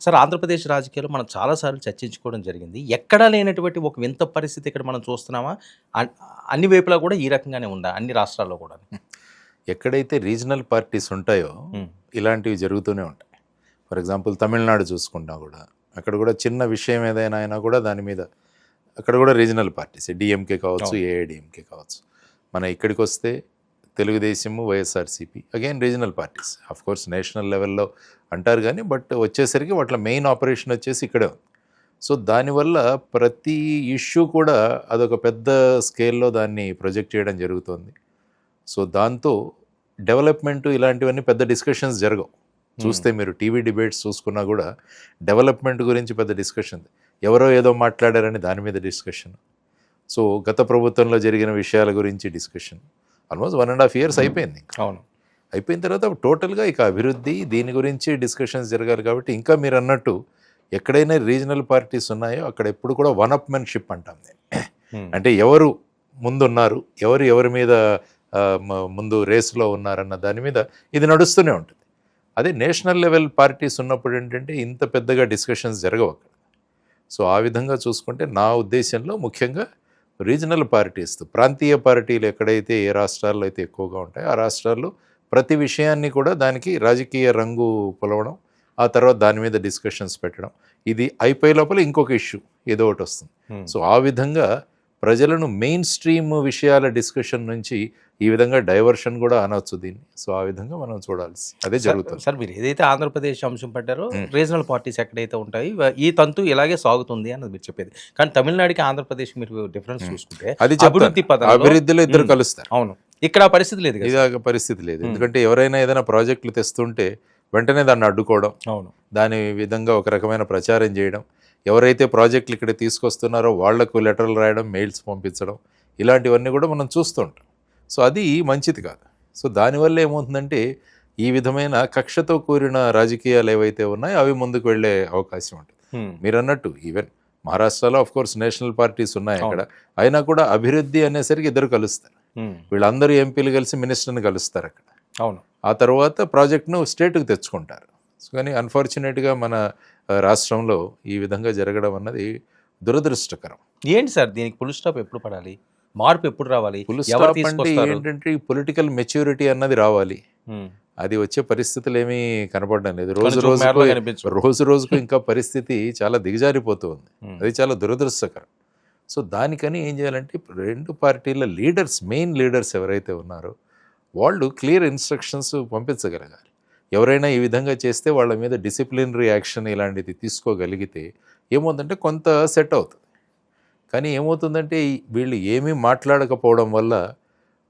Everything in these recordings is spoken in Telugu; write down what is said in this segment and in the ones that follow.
సార్ ఆంధ్రప్రదేశ్ రాజకీయాలు మనం చాలాసార్లు చర్చించుకోవడం జరిగింది. ఎక్కడా లేనటువంటి ఒక వింత పరిస్థితి ఇక్కడ మనం చూస్తున్నామా? అన్- అన్ని వైపులా కూడా ఈ రకంగానే ఉందా? అన్ని రాష్ట్రాల్లో కూడా? ఎక్కడైతే రీజనల్ పార్టీస్ ఉంటాయో ఇలాంటివి జరుగుతూనే ఉంటాయి. ఫర్ ఎగ్జాంపుల్ తమిళనాడు చూసుకుంటా కూడా. అక్కడ కూడా చిన్న విషయం ఏదైనా అయినా కూడా దాని మీద అక్కడ కూడా రీజనల్ పార్టీస్. డిఎంకే కావచ్చు. ఏఐడిఎంకే కావచ్చు. మన ఇక్కడికి వస్తే Telugu Desam YSRCP. Again regional parties of course national లెవెల్లో అంటారు కానీ బట్ వచ్చేసరికి వాటిలో మెయిన్ ఆపరేషన్ వచ్చేసి ఇక్కడే ఉంది. సో దానివల్ల ప్రతి ఇష్యూ కూడా అదొక పెద్ద స్కేల్లో దాన్ని ప్రొజెక్ట్ చేయడం జరుగుతుంది. సో దాంతో డెవలప్మెంట్ ఇలాంటివన్నీ పెద్ద డిస్కషన్స్ జరగవు. చూస్తే మీరు టీవీ డిబేట్స్ చూసుకున్నా కూడా డెవలప్మెంట్ గురించి పెద్ద డిస్కషన్ ఎవరో ఏదో మాట్లాడారని దాని మీద డిస్కషన్ సో గత ప్రభుత్వంలో జరిగిన విషయాల గురించి discussion almost one and half years అయిపోయింది ఇంకా. అవును. అయిపోయిన తర్వాత టోటల్గా ఇక అభివృద్ధి దీని గురించి డిస్కషన్స్ జరగాలి కాబట్టి ఇంకా మీరు అన్నట్టు ఎక్కడైనా రీజనల్ పార్టీస్ ఉన్నాయో అక్కడ ఎప్పుడు కూడా వన్ అప్ మెన్షిప్ అంటాం నేను. Hmm. అంటే ఎవరు ముందున్నారు ఎవరు ఎవరి మీద ముందు రేసులో ఉన్నారన్న దాని మీద ఇది నడుస్తూనే ఉంటుంది. అదే నేషనల్ లెవెల్ పార్టీస్ ఉన్నప్పుడు ఏంటంటే ఇంత పెద్దగా డిస్కషన్స్ జరగవు అక్కడ. సో ఆ విధంగా చూసుకుంటే నా ఉద్దేశంలో ముఖ్యంగా రీజనల్ పార్టీస్ ప్రాంతీయ పార్టీలు ఎక్కడైతే ఏ రాష్ట్రాల్లో అయితే ఎక్కువగా ఉంటాయో ఆ రాష్ట్రాల్లో ప్రతి విషయాన్ని కూడా దానికి రాజకీయ రంగు పొలవడం ఆ తర్వాత దాని మీద డిస్కషన్స్ పెట్టడం ఇది అయిపోయే లోపల ఇంకొక ఇష్యూ ఏదో ఒకటి వస్తుంది. సో ఆ విధంగా ప్రజలను మెయిన్ స్ట్రీమ్ విషయాల డిస్కషన్ నుంచి ఈ విధంగా డైవర్షన్ కూడా అనవచ్చు దీన్ని సో ఆ విధంగా మనం చూడాల్సి అదే జరుగుతుంది సార్ మీరు ఏదైతే ఆంధ్రప్రదేశ్ అంశం పడ్డారో. రీజనల్ పార్టీస్ ఎక్కడైతే ఉంటాయి ఈ తంతు ఇలాగే సాగుతుంది అన్నది మీరు చెప్పేది కానీ తమిళనాడుకి ఆంధ్రప్రదేశ్ మీరు డిఫరెన్స్. చూసుకుంటే అది. అభివృద్ధి అభివృద్ధిలో ఇద్దరు. కలుస్తారు అవును ఇక్కడ పరిస్థితి లేదు ఇదాక పరిస్థితి లేదు. ఎందుకంటే ఎవరైనా ఏదైనా ప్రాజెక్టులు తెస్తుంటే వెంటనే దాన్ని అడ్డుకోవడం అవును దాని విధంగా ఒక రకమైన ప్రచారం చేయడం ఎవరైతే ప్రాజెక్టులు ఇక్కడ తీసుకొస్తున్నారో వాళ్ళకు లెటర్లు రాయడం మెయిల్స్ పంపించడం ఇలాంటివన్నీ కూడా మనం చూస్తుంటాం సో అది మంచిది కాదు. సో దానివల్ల ఏమవుతుందంటే ఈ విధమైన కక్షతో కూడిన రాజకీయాలు ఏవైతే ఉన్నాయో అవి ముందుకు వెళ్ళే అవకాశం ఉంటుంది. మీరు అన్నట్టు ఈవెన్ మహారాష్ట్రలో ఆఫ్ కోర్స్ నేషనల్ పార్టీస్ ఉన్నాయి అక్కడ. అయినా కూడా అభివృద్ధి అనేసరికి ఇద్దరు కలుస్తారు. వీళ్ళందరూ ఎంపీలు కలిసి మినిస్టర్ని కలుస్తారు అక్కడ. అవును. ఆ తర్వాత ప్రాజెక్ట్ను స్టేట్కి తెచ్చుకుంటారు. కానీ అన్ఫార్చునేట్గా మన రాష్ట్రంలో ఈ విధంగా జరగడం అన్నది దురదృష్టకరం. ఏంటి సార్? దీనికి ఫుల్ స్టాప్ ఎప్పుడు పడాలి? మార్పు ఎప్పుడు రావాలి? స్టాప్ ఏంటంటే పొలిటికల్ మెచ్యూరిటీ అన్నది రావాలి. అది వచ్చే పరిస్థితులు ఏమీ కనపడడం లేదు. రోజు రోజుకు కనిపించవు. రోజు రోజుకు ఇంకా పరిస్థితి చాలా దిగజారిపోతూ ఉంది మ్మ్. అది చాలా దురదృష్టకరం. సో దానికని ఏం చేయాలంటే రెండు పార్టీల లీడర్స్ మెయిన్ లీడర్స్ ఎవరైతే ఉన్నారో వాళ్ళు క్లియర్ ఇన్స్ట్రక్షన్స్ పంపించగలగాలి. ఎవరైనా ఈ విధంగా చేస్తే వాళ్ళ మీద డిసిప్లినరీ యాక్షన్ ఇలాంటిది తీసుకోగలిగితే ఏమవుతుందంటే కొంత సెట్ అవుతుంది. కానీ ఏమవుతుందంటే వీళ్ళు ఏమీ మాట్లాడకపోవడం వల్ల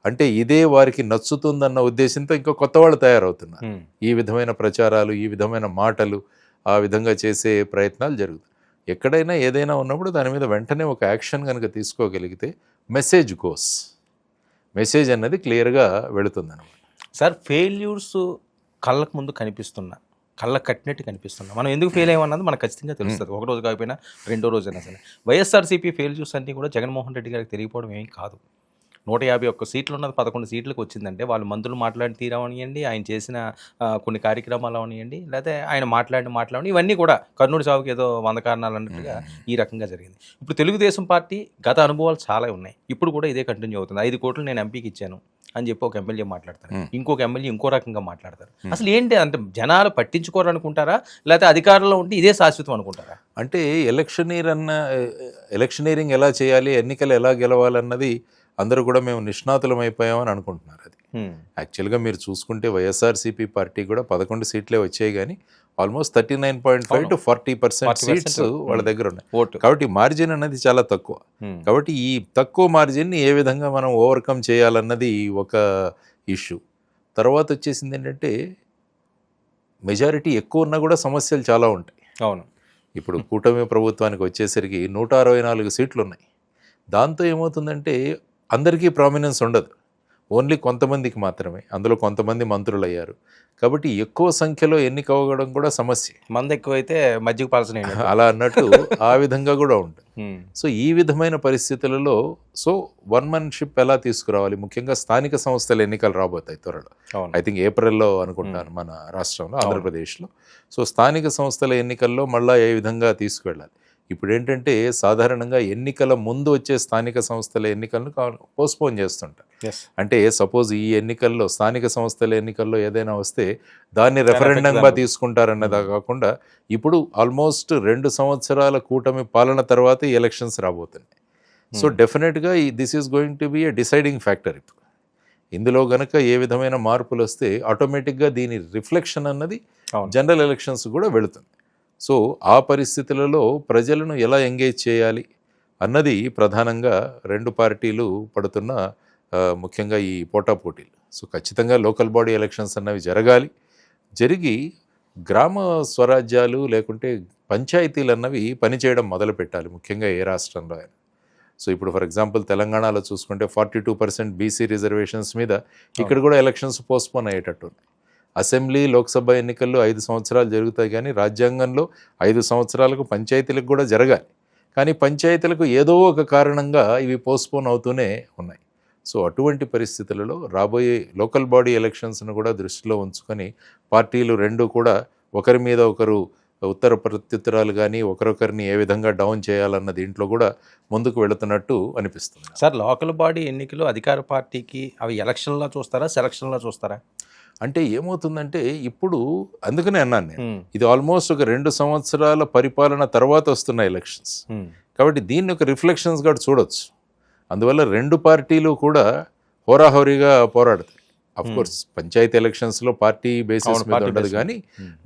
అంటే ఇదే వారికి నచ్చుతుందన్న ఉద్దేశంతో ఇంకా కొత్త వాళ్ళు తయారవుతున్నారు. ఈ విధమైన ప్రచారాలు ఈ విధమైన మాటలు ఆ విధంగా చేసే ప్రయత్నాలు జరుగుతాయి. ఎక్కడైనా ఏదైనా ఉన్నప్పుడు దాని మీద వెంటనే ఒక యాక్షన్ కనుక తీసుకోగలిగితే మెసేజ్ గోస్. మెసేజ్ అన్నది క్లియర్గా వెళుతుంది అనమాట సార్ ఫెయిల్యూర్స్ కళ్ళకు ముందు కనిపిస్తున్నా. కళ్ళకు కట్టినట్టు కనిపిస్తున్నా. మనం ఎందుకు ఫెయిల్ అయ్యామన్నది మనకు ఖచ్చితంగా తెలుస్తుంది. ఒక రోజు కాకపోయినా రెండో రోజు అయినా సరే. వైఎస్ఆర్సీపీ ఫెయిల్ అన్నీ కూడా జగన్మోహన్ రెడ్డి గారికి తెలియపోవడం ఏమీ కాదు. నూట యాభై ఒక్క సీట్లు ఉన్నది పదకొండు సీట్లకు వచ్చిందంటే వాళ్ళు మంత్రులు మాట్లాడి తీరవనియండి ఆయన చేసిన కొన్ని కార్యక్రమాలు అవనియండి లేకపోతే ఆయన మాట్లాడిన మాట్లాడి ఇవన్నీ కూడా కర్నూలు సాగుకి ఏదో వంద కారణాలు అన్నట్టుగా ఈ రకంగా జరిగింది. ఇప్పుడు తెలుగుదేశం పార్టీ గత అనుభవాలు చాలా ఉన్నాయి. ఇప్పుడు కూడా ఇదే కంటిన్యూ అవుతుంది. ఐదు కోట్లు నేను ఎంపీకి ఇచ్చాను. అని చెప్పి ఒక ఎమ్మెల్యే మాట్లాడతారు. ఇంకొక ఎమ్మెల్యే ఇంకో రకంగా మాట్లాడతారు. అసలు ఏంటి అంటే జనాలు పట్టించుకోరు అనుకుంటారా లేకపోతే అధికారంలో ఉంటే ఇదే శాశ్వతం అనుకుంటారా? అంటే ఎలక్షనీర్ అన్న ఎలక్షనీరింగ్ ఎలా చేయాలి ఎన్నికలు ఎలా గెలవాలన్నది అందరూ కూడా మేము నిష్ణాతులం అయిపోయామని అనుకుంటున్నారు అది. యాక్చువల్గా మీరు చూసుకుంటే వైఎస్ఆర్సీపీ పార్టీ కూడా పదకొండు సీట్లే వచ్చాయి కానీ almost thirty nine point five to forty percent 40% seats వాళ్ళ దగ్గర ఉన్నాయి. కాబట్టి మార్జిన్ అనేది చాలా తక్కువ. కాబట్టి ఈ తక్కువ మార్జిన్ని ఏ విధంగా మనం ఓవర్కమ్ చేయాలన్నది ఒక ఇష్యూ తర్వాత వచ్చేసింది ఏంటంటే మెజారిటీ ఎక్కువ ఉన్నా కూడా సమస్యలు చాలా ఉంటాయి. అవును. ఇప్పుడు కూటమి ప్రభుత్వానికి వచ్చేసరికి నూట అరవై నాలుగు సీట్లు ఉన్నాయి. దాంతో ఏమవుతుందంటే అందరికీ ప్రామినెన్స్ ఉండదు. ఓన్లీ కొంతమందికి మాత్రమే. అందులో కొంతమంది మంత్రులు అయ్యారు కాబట్టి ఎక్కువ సంఖ్యలో ఎన్నిక అవ్వడం కూడా సమస్య. మంద ఎక్కువైతే మజ్జిగ పాల్సిన అలా అన్నట్టు ఆ విధంగా కూడా ఉంటుంది. సో ఈ విధమైన పరిస్థితులలో సో వన్ మన్షిప్ ఎలా తీసుకురావాలి? ముఖ్యంగా స్థానిక సంస్థల ఎన్నికలు రాబోతాయి త్వరలో. ఐ థింక్ ఏప్రిల్లో అనుకుంటాను మన రాష్ట్రంలో ఆంధ్రప్రదేశ్లో. సో స్థానిక సంస్థల ఎన్నికల్లో మళ్ళా ఏ విధంగా తీసుకువెళ్ళాలి ఇప్పుడు ఏంటంటే సాధారణంగా ఎన్నికల ముందు వచ్చే స్థానిక సంస్థల ఎన్నికలను పోస్ట్పోన్ చేస్తుంటారు. అంటే సపోజ్ ఈ ఎన్నికల్లో స్థానిక సంస్థల ఎన్నికల్లో ఏదైనా వస్తే దాన్ని రెఫరెండంగా తీసుకుంటారన్నదా కాకుండా ఇప్పుడు ఆల్మోస్ట్ రెండు సంవత్సరాల కూటమి పాలన తర్వాత ఎలక్షన్స్ రాబోతున్నాయి. సో డెఫినెట్గా ఈ this is going to be a deciding factor ఇప్పుడు. ఇందులో గనక ఏ విధమైన మార్పులు వస్తే ఆటోమేటిక్గా దీని రిఫ్లెక్షన్ అన్నది జనరల్ ఎలక్షన్స్ కూడా వెళుతుంది. సో ఆ పరిస్థితులలో ప్రజలను ఎలా ఎంగేజ్ చేయాలి అన్నది ప్రధానంగా రెండు పార్టీలు పడుతున్న ముఖ్యంగా ఈ పోటాపోటీలు సో ఖచ్చితంగా లోకల్ బాడీ ఎలక్షన్స్ అన్నవి జరగాలి. జరిగి గ్రామ స్వరాజ్యాలు లేకుంటే పంచాయతీలు అన్నవి పనిచేయడం మొదలు పెట్టాలి ముఖ్యంగా ఏ రాష్ట్రంలో అయినా. సో ఇప్పుడు ఫర్ ఎగ్జాంపుల్ తెలంగాణలో చూసుకుంటే forty two percent BC reservations మీద ఇక్కడ కూడా ఎలక్షన్స్ పోస్ట్పోన్ అయ్యేటట్టు ఉంది. అసెంబ్లీ లోక్సభ ఎన్నికల్లో ఐదు సంవత్సరాలు జరుగుతాయి కానీ రాజ్యాంగంలో ఐదు సంవత్సరాలకు పంచాయతీలకు కూడా జరగాలి. కానీ పంచాయతీలకు ఏదో ఒక కారణంగా ఇవి పోస్ట్పోన్ అవుతూనే ఉన్నాయి. సో అటువంటి పరిస్థితులలో రాబోయే లోకల్ బాడీ ఎలక్షన్స్ను కూడా దృష్టిలో ఉంచుకొని పార్టీలు రెండు కూడా ఒకరి మీద ఒకరు ఉత్తర ప్రత్యుత్తరాలు కానీ ఒకరొకరిని ఏ విధంగా డౌన్ చేయాలన్న దీంట్లో కూడా ముందుకు వెళుతున్నట్టు అనిపిస్తుంది. సార్ లోకల్ బాడీ ఎన్నికలు అధికార పార్టీకి అవి ఎలక్షన్లో చూస్తారా సెలక్షన్లో చూస్తారా? అంటే ఏమవుతుందంటే ఇప్పుడు అందుకనే అన్నాను నేను ఇది ఆల్మోస్ట్ ఒక రెండు సంవత్సరాల పరిపాలన తర్వాత వస్తున్న ఎలక్షన్స్ కాబట్టి దీన్ని ఒక రిఫ్లెక్షన్స్ కూడా చూడొచ్చు అందువల్ల రెండు పార్టీలు కూడా హోరాహోరీగా పోరాడతాయి. కోర్స్ పంచాయతీ ఎలక్షన్స్లో పార్టీ బేసిస్ మీద ఉండదు. కానీ.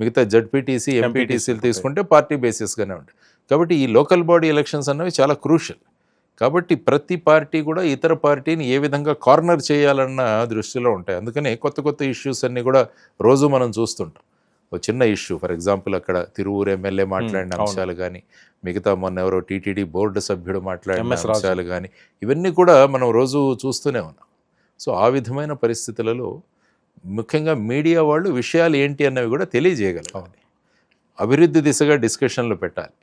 మిగతా జడ్పీటీసీ ఎంపీటీసీలు. తీసుకుంటే పార్టీ బేసిస్గానే ఉంటాయి కాబట్టి ఈ లోకల్ బాడీ ఎలక్షన్స్ అన్నవి చాలా క్రూషియల్ కాబట్టి ప్రతి పార్టీ కూడా ఇతర పార్టీని ఏ విధంగా కార్నర్ చేయాలన్న దృష్టిలో ఉంటాయి. అందుకనే కొత్త కొత్త ఇష్యూస్ అన్ని కూడా రోజు మనం చూస్తుంటాం. ఒక చిన్న ఇష్యూ ఫర్ ఎగ్జాంపుల్ అక్కడ తిరువూరు ఎమ్మెల్యే మాట్లాడిన అవును. అంశాలు కానీ మిగతా మొన్న ఎవరో టీటీడీ బోర్డు సభ్యుడు మాట్లాడిన. అంశాలు కానీ ఇవన్నీ కూడా మనం రోజు చూస్తూనే ఉన్నాం. సో ఆ విధమైన పరిస్థితులలో ముఖ్యంగా మీడియా వాళ్ళు విషయాలు ఏంటి అన్నవి కూడా తెలియజేయగలగాలి. అభివృద్ధి దిశగా డిస్కషన్లు పెట్టాలి.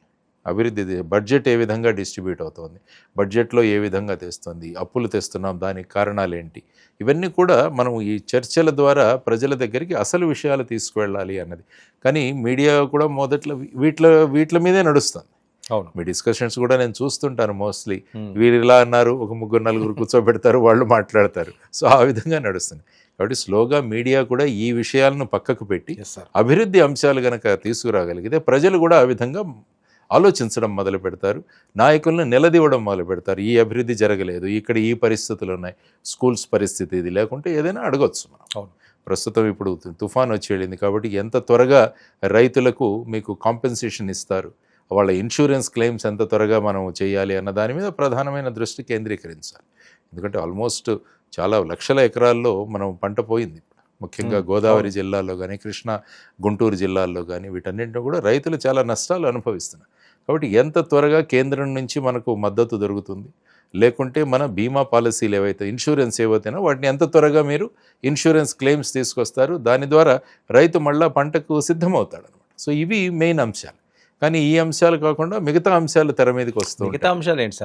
అభివృద్ధి బడ్జెట్ ఏ విధంగా డిస్ట్రిబ్యూట్ అవుతుంది బడ్జెట్లో ఏ విధంగా తెస్తుంది అప్పులు తెస్తున్నాం దానికి కారణాలు ఏంటి ఇవన్నీ కూడా మనం ఈ చర్చల ద్వారా ప్రజల దగ్గరికి అసలు విషయాలు తీసుకువెళ్ళాలి అన్నది. కానీ మీడియా కూడా మొదట్లో వీటిలో వీటి మీదే నడుస్తుంది. అవును. మీ డిస్కషన్స్ కూడా నేను చూస్తుంటాను మోస్ట్లీ. వీరు ఇలా అన్నారు ఒక ముగ్గురు నలుగురు కూర్చోబెడతారు వాళ్ళు మాట్లాడతారు. సో ఆ విధంగా నడుస్తుంది. కాబట్టి స్లోగా మీడియా కూడా ఈ విషయాలను పక్కకు పెట్టి అభివృద్ధి అంశాలు గనక తీసుకురాగలిగితే ప్రజలు కూడా ఆ విధంగా ఆలోచించడం మొదలు పెడతారు. నాయకులను నిలదీవడం మొదలు పెడతారు. ఈ అభివృద్ధి జరగలేదు. ఇక్కడ ఈ పరిస్థితులు ఉన్నాయి. స్కూల్స్ పరిస్థితి ఇది. లేకుంటే ఏదైనా అడగొచ్చు మనం. అవును. ప్రస్తుతం ఇప్పుడు తుఫాన్ వచ్చి వెళ్ళింది కాబట్టి ఎంత త్వరగా రైతులకు మీకు కాంపెన్సేషన్ ఇస్తారు వాళ్ళ ఇన్సూరెన్స్ క్లెయిమ్స్ ఎంత త్వరగా మనం చేయాలి అన్న దాని మీద ప్రధానమైన దృష్టి కేంద్రీకరించాలి. ఎందుకంటే ఆల్మోస్ట్ చాలా లక్షల ఎకరాల్లో మనం పంట పోయింది. ముఖ్యంగా. గోదావరి జిల్లాలో కానీ కృష్ణా గుంటూరు జిల్లాల్లో కానీ వీటన్నింటిలో కూడా రైతులు చాలా నష్టాలు అనుభవిస్తున్నారు. కాబట్టి ఎంత త్వరగా కేంద్రం నుంచి మనకు మద్దతు దొరుకుతుంది లేకుంటే మన బీమా పాలసీలు ఏవైతే ఇన్సూరెన్స్ ఏవైతేనో వాటిని ఎంత త్వరగా మీరు ఇన్సూరెన్స్ క్లెయిమ్స్ తీసుకొస్తారు దాని ద్వారా రైతు మళ్ళా పంటకు సిద్ధమవుతాడు అనమాట సో ఇవి మెయిన్ అంశాలు. కానీ ఈ అంశాలు కాకుండా మిగతా అంశాలు తెర మీదకి వస్తూ మిగతా అంశాలు ఏంటి సార్?